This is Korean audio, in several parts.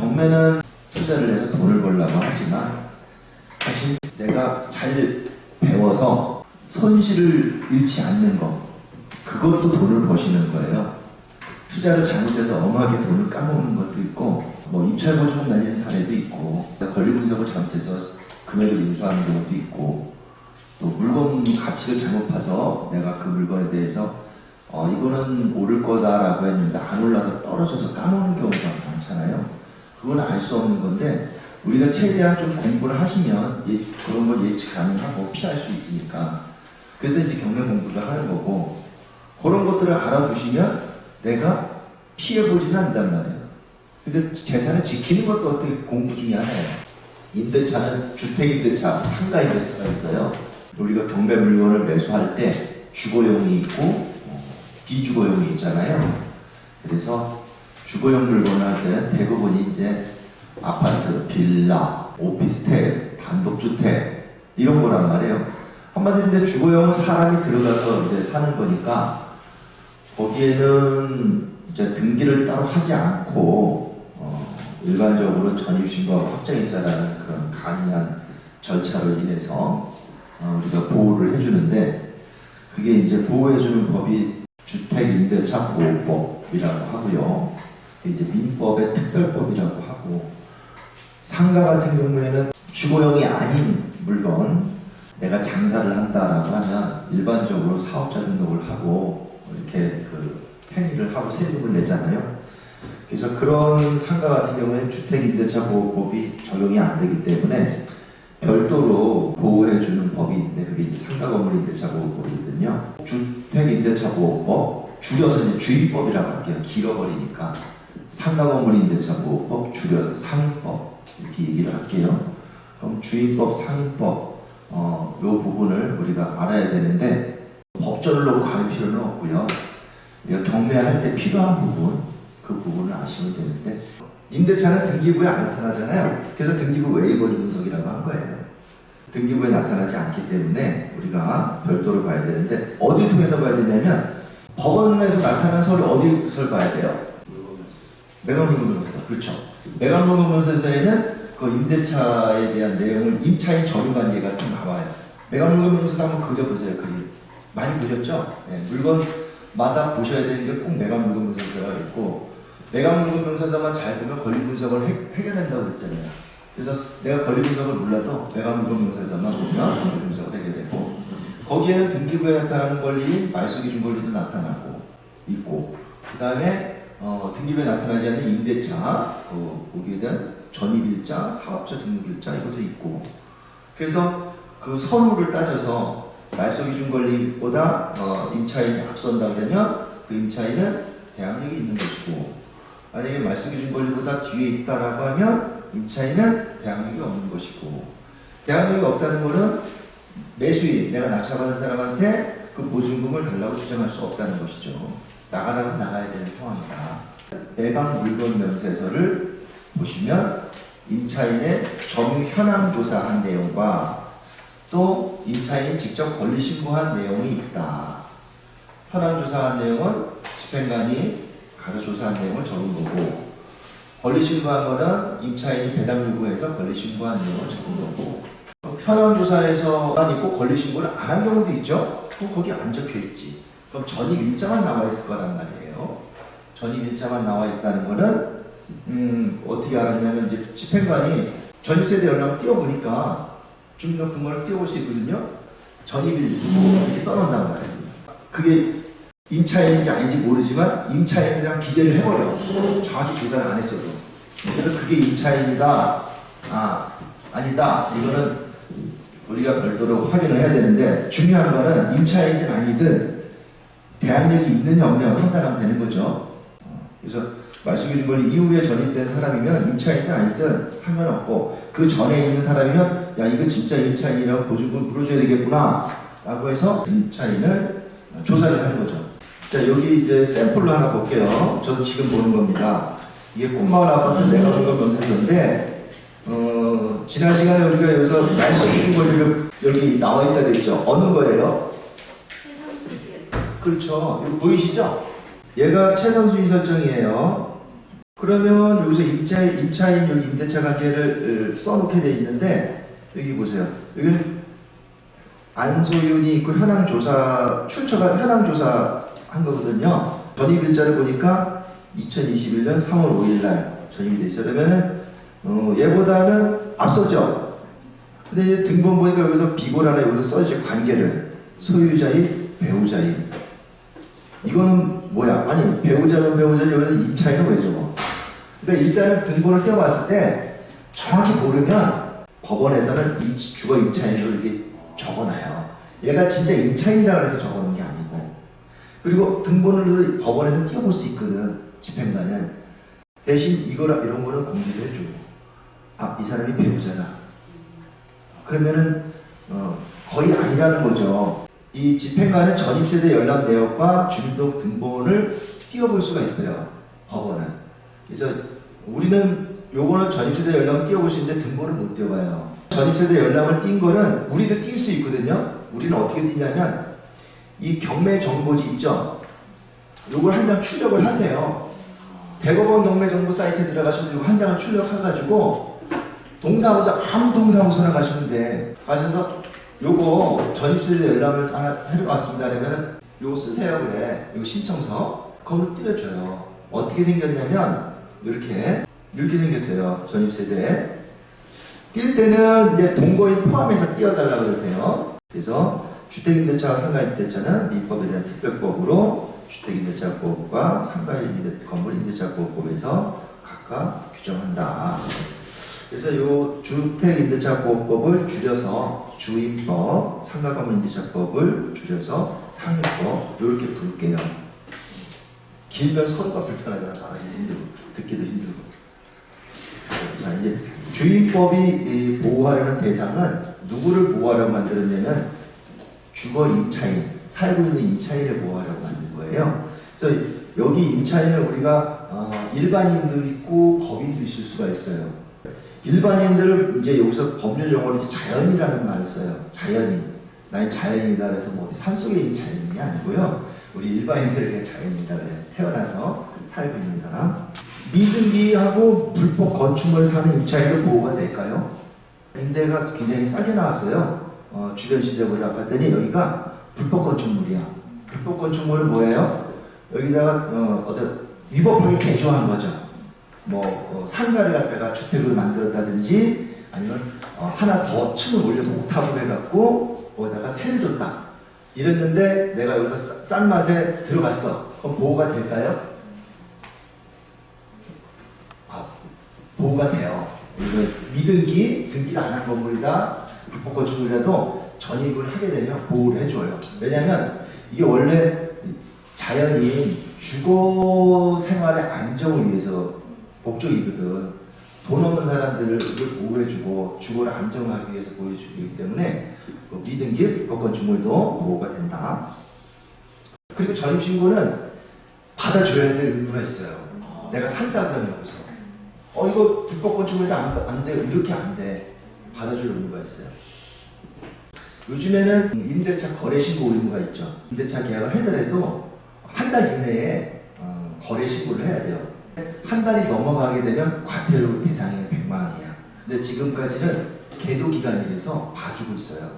경매는 투자를 해서 돈을 벌려고 하지만 사실 내가 잘 배워서 손실을 잃지 않는 거 그것도 돈을 버시는 거예요. 투자를 잘못해서 엄하게 돈을 까먹는 것도 있고 뭐 입찰 보증금 날리는 사례도 있고 권리 분석을 잘못해서 금액을 인수하는 경우도 있고 또 물건 가치를 잘못 봐서 내가 그 물건에 대해서 어 이거는 오를 거다라고 했는데 안 올라서 떨어져서 까먹는 경우가 많잖아요. 그건 알 수 없는 건데 우리가 최대한 좀 공부를 하시면 예- 그런 걸 예측 가능하고 피할 수 있으니까 그래서 이제 경매 공부를 하는 거고 그런 것들을 알아두시면 내가 피해보지는 않단 말이에요. 그러니까 재산을 지키는 것도 어떻게 공부 중에 하나예요. 임대차는 주택임대차, 상가임대차가 있어요. 우리가 경매 물건을 매수할 때 주거용이 있고 어, 비주거용이 있잖아요. 그래서 주거용 물건을 할 때는 대부분이 이제 아파트, 빌라, 오피스텔, 단독주택 이런 거란 말이에요. 한마디로 이제 주거용은 사람이 들어가서 이제 사는 거니까 거기에는 이제 등기를 따로 하지 않고 어, 일반적으로 전입신고하고 확정일자라는 그런 간이한 절차로 인해서 어, 우리가 보호를 해주는데 그게 이제 보호해주는 법이 주택임대차 보호법이라고 하고요. 이제 민법의 특별법이라고 하고 상가 같은 경우에는 주거용이 아닌 물건 내가 장사를 한다라고 하면 일반적으로 사업자 등록을 하고 이렇게 그 행위를 하고 세금을 내잖아요. 그래서 그런 상가 같은 경우에는 주택임대차 보호법이 적용이 안 되기 때문에 별도로 보호해주는 법이 있는데 그게 이제 상가 건물 임대차 보호법이거든요. 주택임대차 보호법 줄여서 이제 주임법이라고 할게요. 길어버리니까 상가 건물 임대차 보호법 줄여서 상임법 이렇게 얘기를 할게요. 그럼 주임법, 상임법 어, 요 부분을 우리가 알아야 되는데 법전을 놓고 갈 필요는 없고요. 경매할 때 필요한 부분 그 부분을 아시면 되는데 임대차는 등기부에 안 나타나잖아요. 그래서 등기부 웨이버리 분석이라고 한 거예요. 등기부에 나타나지 않기 때문에 우리가 별도로 봐야 되는데 어디 통해서 봐야 되냐면 법원에서 나타난 서류 어디서 봐야 돼요? 매각물건문서 그렇죠. 매각물건문서에는 그 임대차에 대한 내용을 임차인 점유관계가 좀 나와요. 매각물건문서 한번 그려보세요. 그림 많이 그렸죠? 네, 물건마다 보셔야 되는 게 꼭 매각물건문서가 있고 매각물건문서만 잘 보면 권리 분석을 해, 해결한다고 그랬잖아요. 그래서 내가 권리 분석을 몰라도 매각물건문서에서만 보면 권리 분석을 해결되고 거기에는 등기부에 나타나는 권리, 말소기준 권리도 나타나고 있고 그 다음에 어, 등기부에 나타나지 않는 임대차, 그, 거기에 대한 전입일자, 사업자 등록일자 이것도 있고 그래서 그 선후를 따져서 말소기준 권리보다 어, 임차인이 앞선다 그러면 그 임차인은 대항력이 있는 것이고 만약에 말소기준 권리보다 뒤에 있다라고 하면 임차인은 대항력이 없는 것이고 대항력이 없다는 것은 매수인, 내가 낙찰받은 사람한테 그 보증금을 달라고 주장할 수 없다는 것이죠. 나가라고 나가야 되는 상황이다. 매각 물건 명세서를 보시면 임차인의 점유 현황 조사한 내용과 또 임차인이 직접 권리 신고한 내용이 있다. 현황 조사한 내용은 집행관이 가서 조사한 내용을 적은 거고 권리 신고한 거는 임차인이 배당 요구해서 권리 신고한 내용을 적은 거고 현황 조사에서만 있고 권리 신고를 안 한 경우도 있죠. 그럼 거기 안 적혀 있지. 그럼 전입 일자만 나와 있을 거란 말이에요. 전입 일자만 나와 있다는 거는 음, 어떻게 알았냐면 이제 집행관이 전입세대 연락을 띄워보니까 중간금고를 띄워볼 수 있거든요. 전입일 이렇게 써놓는단 말이에요. 그게 임차인인지 아닌지 모르지만 임차인이랑 기재를 해버려. 정확히 조사를 안 했어도. 그래서 그게 임차인이다. 아 아니다. 이거는 우리가 별도로 확인을 해야 되는데 중요한 거는 임차인이든 아니든 대항력이 있느냐 없느냐 판단하면 되는 거죠. 어, 그래서 말씀해준 권리 이후에 전입된 사람이면 임차인이든 아니든 상관없고 그 전에 있는 사람이면 야 이거 진짜 임차인이라고 보증금 물어줘야 되겠구나 라고 해서 임차인을 조사를 하는 거죠. 자 여기 이제 샘플로 하나 볼게요. 저도 지금 보는 겁니다. 이게 꽃마을 아파트 내가 본거 면세서인데 어, 지난 시간에 우리가 여기서 말씀해준 권리를 여기 나와 있다 그랬죠. 어느 거예요? 그렇죠. 이거 보이시죠? 얘가 최선 수위 설정이에요. 그러면 여기서 임차, 임차인 여기 임대차 관계를 어, 써놓게 돼 있는데 여기 보세요. 여기는 안소윤이 있고 현황 조사 출처가 현황 조사 한 거거든요. 전입 일자를 보니까 2021년 3월 5일 날 전입이 돼 있어요. 그러면은 어, 얘보다는 앞서죠. 근데 등본 보니까 여기서 비고라나 여기서 써있죠 관계를 소유자인 배우자인 이거는 뭐야? 아니 배우자면 배우자 여기는 임차인은 왜 적어? 그러니까 일단은 등본을 떼어봤을 때 정확히 모르면 법원에서는 임- 주거 임차인으로 이렇게 적어놔요. 얘가 진짜 임차인이라고 해서 적어놓은 게 아니고 그리고 등본을 법원에서 띄워볼 수 있거든 집행관은 대신 이거라 이런 거는 공지를 해줘. 아이 사람이 배우자다. 그러면은 어, 거의 아니라는 거죠. 이 집행관은 전입세대 연락 내역과 주민등록 등본을 띄워볼 수가 있어요. 법원은. 그래서 우리는 요거는 전입세대 수 있는데 등본을 못 띄워봐요. 전입세대 연락을 띈 거는 우리도 띌수 있거든요. 우리는 어떻게 띄냐면 이 경매 정보지 있죠. 요걸 한 장 출력을 하세요. 대법원 경매 정보 사이트에 들어가셔서 한 장을 출력해가지고 동사무소 아무 동사무소나 가시면 돼. 가셔서 요거 전입세대 연락을 하나 해봤습니다. 그러면 요거 쓰세요 그래. 요거 신청서 그걸로 띄워줘요. 어떻게 생겼냐면 이렇게 이렇게 생겼어요. 전입세대. 뛸 때는 이제 동거인 포함해서 띄워달라고 그러세요. 그래서 주택임대차와 상가임대차는 민법에 대한 특별법으로 주택임대차법과 상가임대 건물임대차법에서 각각 규정한다. 그래서 요 주택임대차보호법을 줄여서 주임법, 상가건물임대차법을 줄여서 상임법 이렇게 부를게요. 길면 서로가 불편하잖아. 힘들고 듣기도 힘들고. 자 이제 주임법이 이 보호하려는 대상은 누구를 보호하려고 만들었냐면 주거 임차인, 살고 있는 임차인을 보호하려고 만든 거예요. 그래서 여기 임차인을 우리가 어, 일반인도 있고 법인도 있을 수가 있어요. 일반인들을 이제 여기서 법률 용어로 자연이라는 말을 써요. 자연인. 나는 자연이다 그래서 뭐 어디 산속에 있는 자연인이 아니고요. 우리 일반인들에게 자연이다 그래요. 태어나서 살고 있는 사람. 미등기하고 불법 건축물 사는 임차인도 보호가 될까요? 임대가 굉장히 싸게 나왔어요. 어, 주변 시세보다 봤더니 여기가 불법 건축물이야. 불법 건축물은 뭐예요? 여기다가 어, 어떤 위법하게 개조한 거죠. 뭐 어, 상가를 갖다가 주택으로 만들었다든지 아니면 어, 하나 더 층을 올려서 옥탑을 해갖고 거기다가 세를 줬다. 이랬는데 내가 여기서 싸- 싼 맛에 들어갔어. 그럼 보호가 될까요? 아, 보호가 돼요. 미등기 등기를 안 한 건물이다. 불법 건축물이라도 전입을 하게 되면 보호를 해줘요. 왜냐면 이게 원래 자연인 주거 생활의 안정을 위해서 목적이거든. 돈 없는 사람들을 보호해주고 주거를 안정하기 위해서 보호해주기 때문에 그 미등기 불법 건축물도 보호가 된다. 그리고 전입신고는 받아줘야 될 의무가 있어요. 내가 산다 그러면 여기서 어 이거 불법 건축물도 안, 안 돼. 이렇게 안 돼. 받아줄 의무가 있어요. 요즘에는 임대차 거래 신고 의무가 있죠. 임대차 계약을 하더라도 한 달 이내에 어, 거래 신고를 해야 돼요. 한 달이 넘어가게 되면 과태료 대상이 100만 원이야. 근데 지금까지는 계도 기간이라서 봐주고 있어요.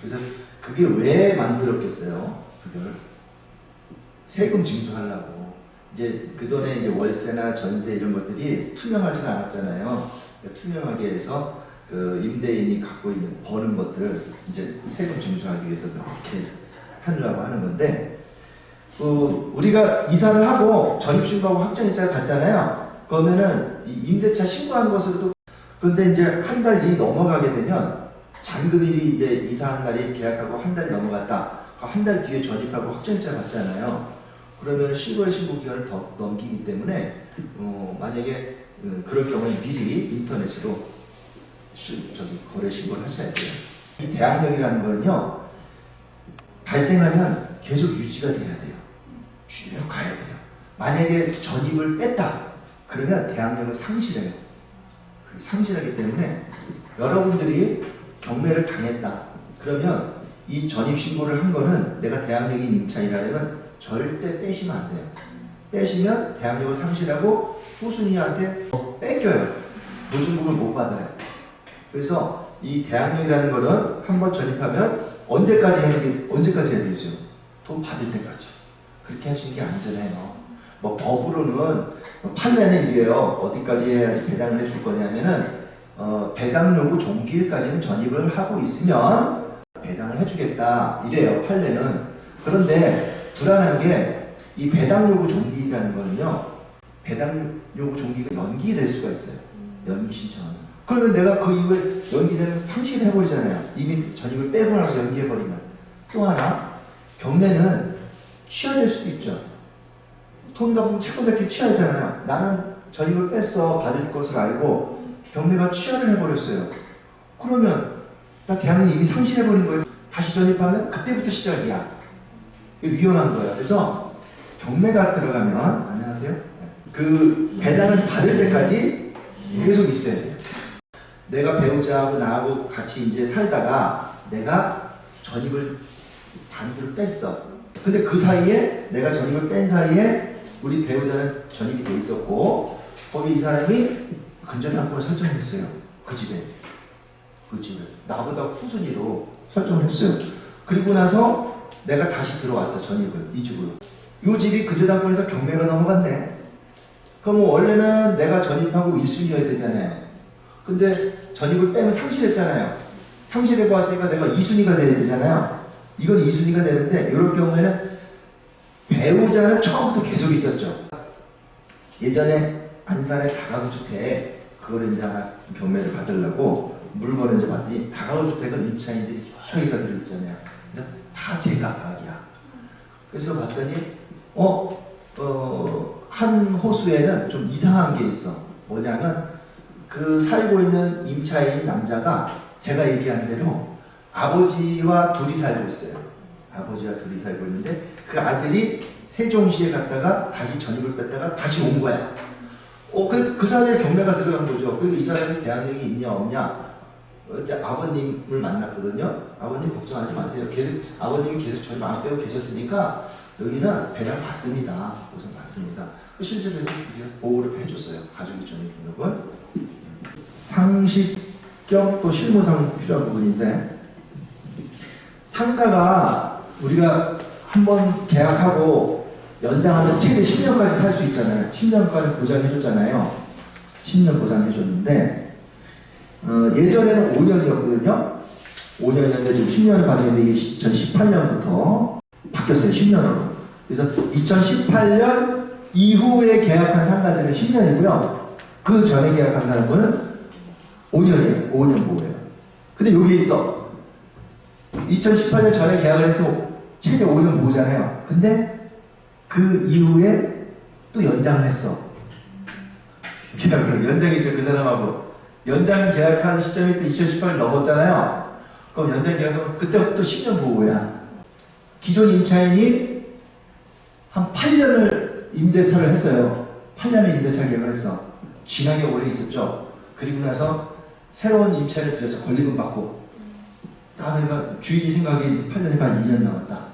그래서 그게 왜 만들었겠어요? 그걸 세금 징수하려고. 이제 그 전에 이제 월세나 전세 이런 것들이 투명하지가 않았잖아요. 그러니까 투명하게 해서 그 임대인이 갖고 있는 버는 것들을 이제 세금 징수하기 위해서 그렇게 하려고 하는 건데 그 우리가 이사를 하고 전입신고하고 확정일자를 받잖아요. 그러면은 이 임대차 신고한 것으로도 근데 이제 한 달이 넘어가게 되면 잔금일이 이제 이사한 날이 계약하고 한 달이 넘어갔다. 그한달 뒤에 전입하고 확정일자 받잖아요. 그러면 신고의 신고 기간을 더 넘기기 때문에 어, 만약에 어, 그럴 경우에 미리 인터넷으로 시- 저기 거래 신고를 하셔야 돼요. 이 대항력이라는 거는요 발생하면 계속 유지가 돼야 돼요. 쭉 가야 돼요. 만약에 전입을 뺐다 그러면 대항력을 상실해요. 그 상실하기 때문에 여러분들이 경매를 당했다 그러면 이 전입 신고를 한 거는 내가 대항력인 임차인이라면 절대 빼시면 안 돼요. 빼시면 대항력을 상실하고 후순위한테 뺏겨요. 보증금을 못 받아요. 그래서 이 대항력이라는 거는 한 번 전입하면 언제까지 해야 되, 언제까지 해야 되죠? 돈 받을 때까지. 그렇게 하시는 게 안전해요. 뭐 법으로는 판례는 이래요. 어디까지 해야지 배당을 해줄 거냐면은 어, 배당 요구 종기일까지는 전입을 하고 있으면 배당을 해주겠다 이래요. 판례는. 그런데 불안한 게 이 배당 요구 종기라는 거는요. 배당 요구 종기가 연기될 수가 있어요. 연기 신청하면. 그러면 내가 그 이후에 연기되면 상실을 해버리잖아요. 이미 전입을 빼고 나서 연기해버리면. 또 하나, 경매는 취하될 수도 있죠. 돈 갚으면 채권자끼리 취하잖아요. 나는 전입을 뺐어. 받을 것을 알고 경매가 취하를 해버렸어요. 그러면 나 대학을 이미 상실해버린 거예요. 다시 전입하면 그때부터 시작이야. 위험한 거예요. 그래서 경매가 들어가면 안녕하세요. 그 배당을 받을 때까지 계속 있어야 돼요. 내가 배우자하고 나하고 같이 이제 살다가 내가 전입을 단두를 뺐어. 근데 그 사이에 내가 전입을 뺀 사이에 우리 배우자는 전입이 돼 있었고 거기 이 사람이 근저당권을 설정했어요. 그 집에. 그 집에. 나보다 후순위로 설정을 했어요. 그리고 나서 내가 다시 들어왔어 전입을 이 집으로. 이 집이 근저당권에서 경매가 넘어갔네. 그럼 뭐 원래는 내가 전입하고 1순위여야 되잖아요. 근데 전입을 빼면 상실했잖아요. 상실해 보았으니까 내가 2순위가 돼야 되잖아요. 이건 2순위가 되는데 이럴 경우에는 배우자는 처음부터 계속 있었죠. 예전에 안산의 다가구 주택 그걸 이제 하나 경매를 받으려고 물건을 이제 받더니 다가구 주택은 임차인들이 여러 개가 들어있잖아요. 그래서 다 제각각이야. 그래서 봤더니 어, 어, 한 호수에는 좀 이상한 게 있어. 뭐냐면 그 살고 있는 임차인 남자가 제가 얘기한 대로 아버지와 둘이 살고 있어요. 아버지와 둘이 살고 있는데 그 아들이 세종시에 갔다가 다시 전입을 뺐다가 다시 온 거야. 어, 그, 그 사이에 경매가 들어간 거죠. 그리고 이 사람이 대학력이 있냐 없냐. 어, 이제 아버님을 만났거든요. 아버님 걱정하지 마세요. 계속, 아버님이 계속 저희 안 빼고 계셨으니까 여기는 배당 받습니다. 우선 받습니다. 그 실제로 해서 보호를 해줬어요. 가족이 전입 등록은. 상식 겸또 실무상 필요한 부분인데 상가가 우리가 한번 계약하고 연장하면 최대 10년까지 살 수 있잖아요. 10년까지 보장해줬잖아요. 10년 보장해줬는데 어, 예전에는 5년이었거든요. 5년이었는데 지금 10년을 가지고 있는데 2018년부터 바뀌었어요. 10년으로. 그래서 2018년 이후에 계약한 상가들은 10년이고요. 그 전에 계약한 사람은 5년이에요. 5년 보호예요. 근데 여기 있어. 2018년 전에 계약을 해서 최대 5년 보호잖아요. 근데 그 이후에 또 연장을 했어. 계약을 연장했죠. 그 사람하고. 연장 계약한 시점이 또 2018년 넘었잖아요. 그럼 연장 계약서 그때부터 또 10년 보호야. 기존 임차인이 한 8년을 임대차를 했어요. 8년의 임대차 계약을 했어. 지나게 오래 있었죠. 그리고 나서 새로운 임차를 들여서 권리금 받고 딱 내가 주인이 생각이 이제 8년이니까 2년 남았다.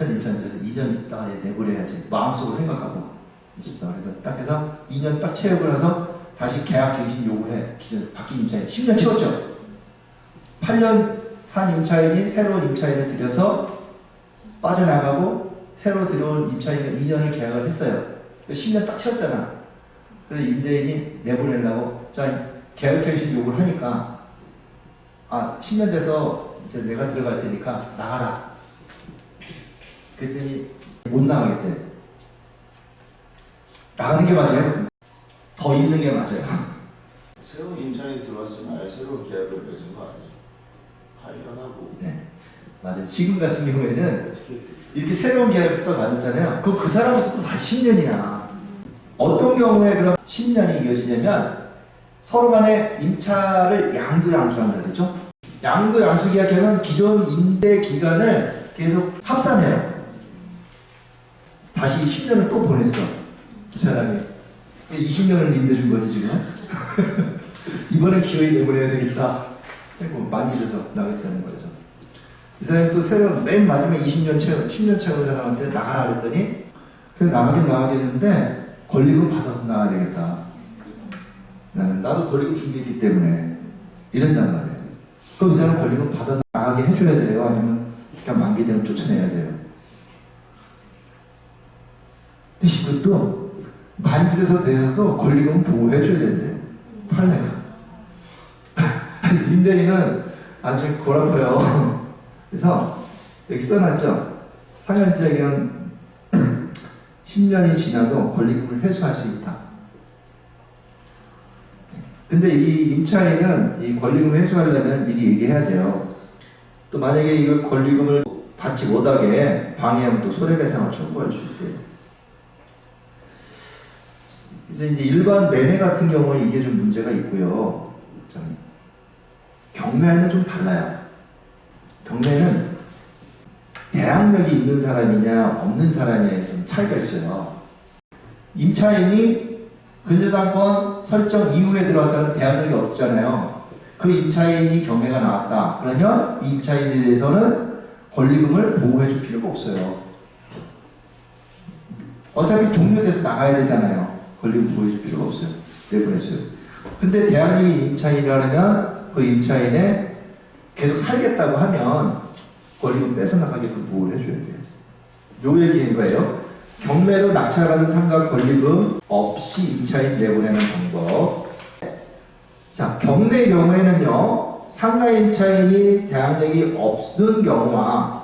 임차를 들여서 2년 있다가 얘 내보내야지. 마음속으로 생각하고. 그래서 딱 해서 2년 딱 채우고 나서 다시 계약 갱신 요구해. 기존 바뀐 임차인 10년 채웠죠. 8년 산 임차인이 새로운 임차인을 들여서 빠져나가고 새로 들어온 임차인과 2년을 계약을 했어요. 10년 딱 채웠잖아. 그래서 임대인이 내보내려고 자 계약 갱신 요구를 하니까 아 10년 돼서 이제 내가 들어갈 테니까 나가라. 그랬더니 못 나가겠대. 나가는 게 맞아요. 더 있는 게 맞아요. 새로운 임차인이 들어왔으면 아예 새로운 계약을 맺은 거 아니에요? 파이런하고 네, 맞아요. 지금 같은 경우에는 이렇게 새로운 계약서 받았잖아요. 그럼 그 사람부터 또 다시 10년이야. 어떤 경우에 그럼 10년이 이어지냐면 서로 간에 임차를 양도 양수한다 그랬죠? 양도 양수 계약하면 기존 임대 기간을 계속 합산해요. 다시 10년을 또 보냈어. 이 사람이. 20년을 임대 준 거지 지금. 이번엔 기회에 내보내야 되겠다. 그리고 많이 돼서 나겠다는 거에서. 이 사람이 또 새로 맨 마지막에 20년 채 10년 채운 사람한테 나가라 그랬더니 그래서 나가긴 나가겠는데 권리금 받아서 나가야 되겠다. 나는 나도 게 있기 때문에 이런단 말이에요. 그럼 이 사람 권리금 받아 나가게 해줘야 돼요? 아니면 그냥 만기 되면 쫓아내야 돼요? 근데 이것도 만기돼서 돼서도 권리금 보호해줘야 된대요. 판례가. 임대인은 아주 골아파요. 그래서 여기 써놨죠. 상한제견 10년이 지나도 권리금을 회수할 수 있다. 근데 이 임차인은 이 권리금 회수하려면 미리 얘기해야 돼요. 또 만약에 이걸 권리금을 받지 못하게 방해하면 또 손해배상을 청구할 수 있대요. 그래서 이제 일반 매매 같은 경우에 이게 좀 문제가 있고요. 좀 경매는 좀 달라요. 경매는 대항력이 있는 사람이냐 없는 사람이냐에 좀 차이가 있어요. 임차인이 근저당권 설정 이후에 들어왔다는 대항력이 없잖아요. 그 임차인이 경매가 나왔다. 그러면 이 임차인에 대해서는 권리금을 보호해 줄 필요가 없어요. 어차피 종료돼서 나가야 되잖아요. 권리금 보호해 줄 필요가 없어요. 내보냈어요. 근데 대항력이 임차인이라면 그 임차인에 계속 살겠다고 하면 권리금 뺏어나가게끔 보호를 해줘야 돼요. 요 얘기인 거예요. 경매로 낙찰받은 상가 권리금 없이 임차인 내보내는 방법. 자, 경매 경우에는요, 상가 임차인이 대항력이 없는 경우와